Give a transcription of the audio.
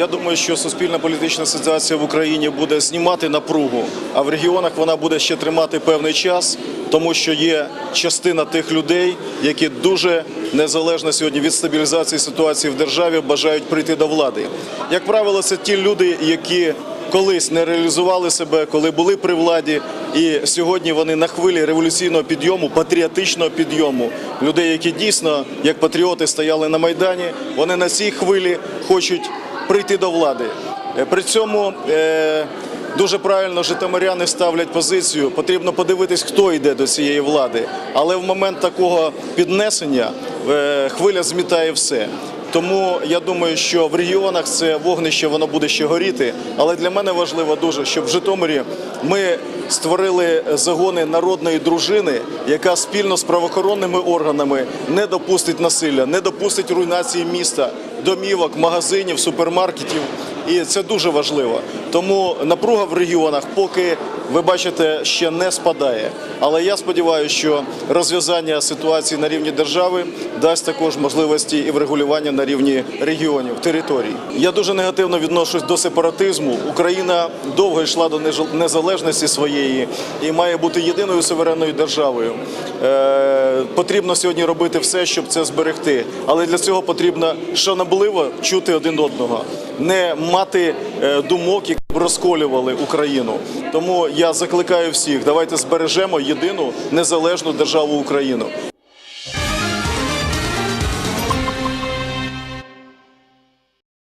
Я думаю, що суспільна політична ситуація в Україні буде знімати напругу, а в регіонах вона буде ще тримати певний час, тому що є частина тих людей, які дуже незалежно сьогодні від стабілізації ситуації в державі бажають прийти до влади. Як правило, це ті люди, які колись не реалізували себе, коли були при владі, і сьогодні вони на хвилі революційного підйому, патріотичного підйому. Людей, які дійсно як патріоти стояли на майдані, вони на цій хвилі хочуть прийти до влади. Е, При цьому е, дуже правильно житомиряни ставлять позицію. Потрібно подивитись, хто йде до цієї влади. Але в момент такого піднесення е, хвиля змітає все. Тому я думаю, що в регіонах це вогнище воно буде ще горіти. Але для мене важливо дуже, щоб в Житомирі ми створили загони народної дружини, яка спільно з правоохоронними органами не допустить насилля, не допустить руйнації міста, домівок, магазинів, супермаркетів. І це дуже важливо. Тому напруга в регіонах, поки ви бачите, ще не спадає. Але я сподіваюся, що розв'язання ситуації на рівні держави дасть також можливості і врегулювання на рівні регіонів, територій. Я дуже негативно відношусь до сепаратизму. Україна довго йшла до незалежності своєї і має бути єдиною суверенною державою. Е, потрібно сьогодні робити все, щоб це зберегти. Але для цього потрібно шанобливо чути один одного, не мати е, думок, які б розколювали Україну. Тому я закликаю всіх, давайте збережемо єдину незалежну державу Україну.